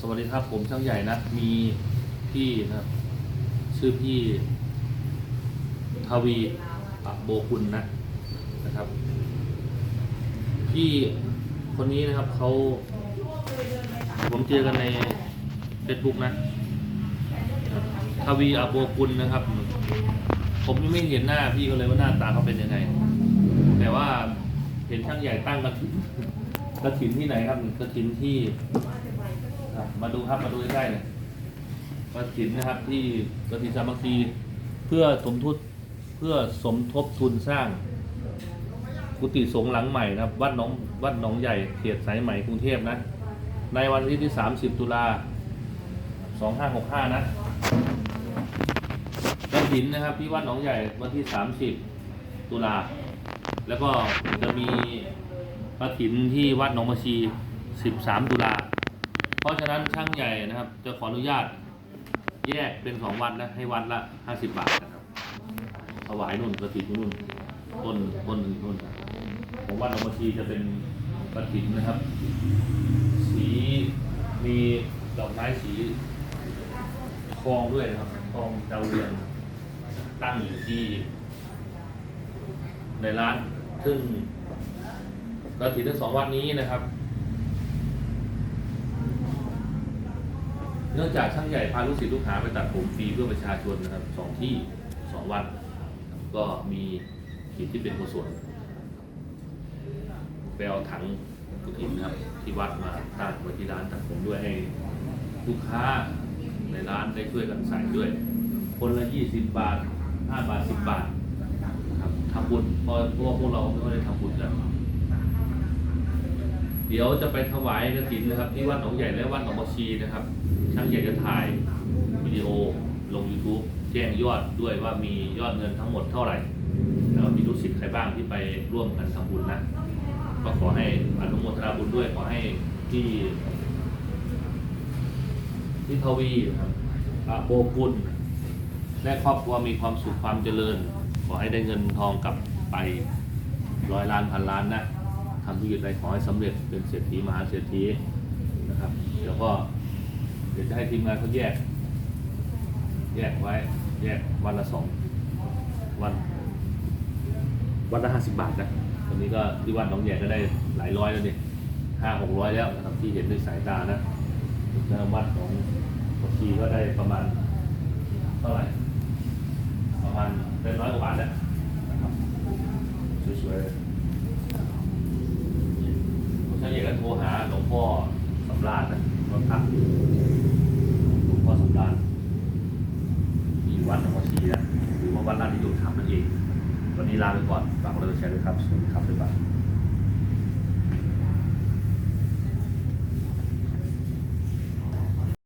สวัสดีครับผมช่างใหญ่นะ มีพี่นะครับ ชื่อพี่ทวีปะโบคุณนะนะครับ พี่คนนี้นะครับเขาผมเจอกันในเฟซบุ๊กนะทวีอาโบคุณนะครับ ผมยังไม่เห็นหน้าพี่ก็เลยว่าหน้าตาเขาเป็นยังไง แต่ว่าเห็นช่างใหญ่ตั้งกระถินกระถินที่ไหนครับกระถินที่ มาดูครับมาดูใกล้ๆเลยกระถินนะครับที่กระถินสามัคคีเพื่อสมทุนเพื่อสมทบทุนสร้าง กุฏิสงฆ์หลังใหม่นะครับ วัดหนองวัดหนองใหญ่เขตสายใหม่กรุงเทพนะ ในวันที่ที่ 30 ตุลา2565 นะกระถินนะครับที่วัดหนองใหญ่วันที่ 30 ตุลาแล้วก็จะมีกระถินที่วัดหนองมาชี 13 ตุลา ราะฉะนั้นช่างใหญ่นะครับ จะขออนุญาต แยกเป็นสองวัดนะให้วัดละห้าสิบบาทนะครับถวายนุ่นกระถิ่นนุ่นต้นต้นหนึ่งนุ่นผมวัดองบัญชีจะเป็นกระถิ่นนะครับ สีมีดอกไม้สีทองด้วยนะครับทองดาวเรืองตั้งอยู่ที่ ในร้านซึ่งกระถิ่นทั้งสองวัดนี้นะครับ นื่องจากช่างใหญ่พาลูกศิษย์ลูกหาไปตัดผมฟรีเพื่อประชาชนนะครับสองที่สองวันก็มีกิจที่เป็นกุศลไปเอาถังกุฏินะครับ ที่วัดมาตั้งไว้ที่ร้านตัดผมด้วยให้ลูกค้าในร้านได้ช่วยกันใส่ด้วย คนละยี่สิบบาทห้าบาทสิบบาทครับทำบุญเพราะพว่าพวกเราไม่ได้ทำบุญกัน เดี๋ยวจะไปถวายกระถินนะครับ ที่วัดหนองใหญ่และวัดหนองบัวชีนะครับช่างใหญ่จะถ่ายวิดีโอลง YouTube แจ้งยอดด้วยว่ามียอดเงินทั้งหมดเท่าไหร่ แล้วมีลูกศิษย์ใครบ้างที่ไปร่วมกันทำบุญนะก็ขอให้อนุโมทนาบุญด้วยขอให้ที่ที่ทวีครับอาโบกุลและครอบครัวมีความสุขความเจริญ ขอให้ได้เงินทองกลับไปร้อยล้านพันล้านนะ ทำธุรกิจอะไรขอให้สำเร็จเป็นเศรษฐีมหาเศรษฐีนะครับ เดี๋ยวก็เดี๋ยวจะให้ทีมงานเขาแยก แยกไว้ แยกวันละสองวัน วันละห้าสิบบาทนะตอนนี้ก็ที่วัดหนองใหญ่ก็ได้หลายร้อยแล้วนี่ห้าหกร้อยแล้วนะครับที่เห็นด้วยสายตานะแล้ววัดของบางทีก็ได้ประมาณเท่าไหร่ประมาณเป็นร้อยกว่าบาทแล้วนะครับสวยๆเลยถ้าอยากจะโทรหาหลวง พ่อสำราญนะรถพักหลวงพ่อสำราญมีวัดหนองชีนะหรือว่าวัดราชนิยมธรรมนั่นเอง วันนี้ลาไปก่อนฝากกดไลค์กดแชร์ด้วยครับสวัสดีครับบ๊ายบาย